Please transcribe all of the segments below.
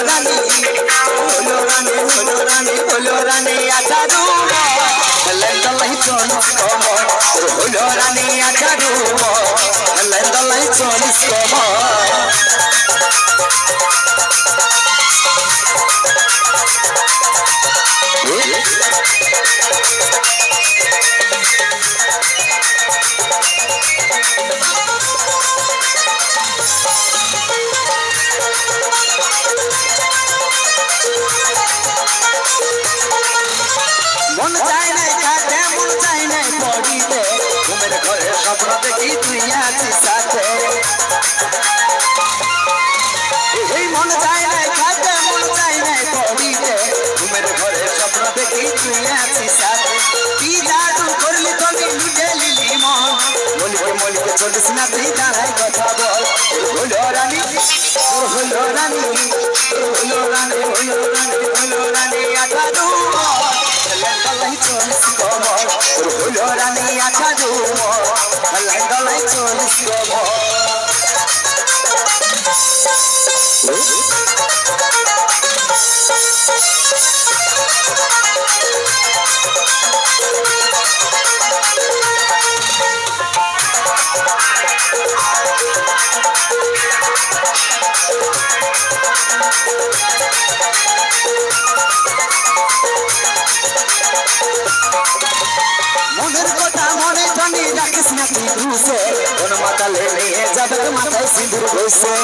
রানী হলো রানী হলো রানী হলো রানী আঠারো লেন্দলাই চল্লিশ কমর হলো রানী আঠারো লেন্দলাই চল্লিশ কমর স্বপ্ন দেখি তুই আছিস সাথে? এই মন চায় নাই খাতে মন চায় নাই পড়িতে ঘুমের ঘরে স্বপ্ন দেখি তুই আছিস সাথে? কি জাদু করলি তুমি লুটে লিলি মন? মলিকে মলিকে চলিস না, তুই দাঁড়াই কথা বল। হলো রানী হলো রানী হলো রানী হলো রানী হলো রানী আঠারো লেন্ডলাই চলিস কমর হলো রানী আঠারো কমর মনের কথা না ঘুষে কোন মাতালে নিয়ে যাবে মাথায় সিঁদুর ঘষে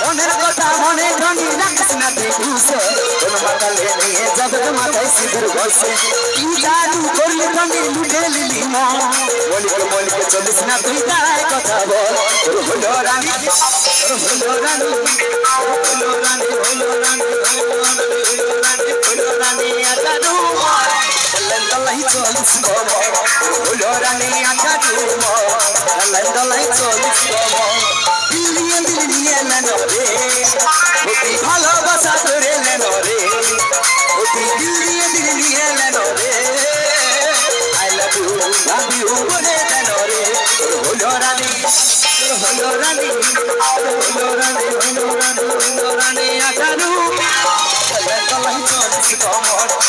মনের কথা মনে জানি রাখিস না ঘুষে কোন মাতালে নিয়ে যাবে মাথায় সিঁদুর ঘষে কি জাদু করলি জানি লুটে লিলি মন মলিকে মলিকে চলিস না তুই দাঁড়ায় কথা বল তোর হলো রানী তোর হলো রানী হলো রানী হলো রানী লন্দলাই চলিস কমর হলো রানী আটারু লন্দলাই চলিস দিলিয়ে দিলিয়ে নেন রে অতি ভালোবাসা করে নেন রে অতি দিলিয়ে দিলিয়ে নেন রে I love you love you বলে নেন রে হলো রানী হলো রানী হলো রানী হলো রানী হলো রানী আটারু লন্দলাই চলিস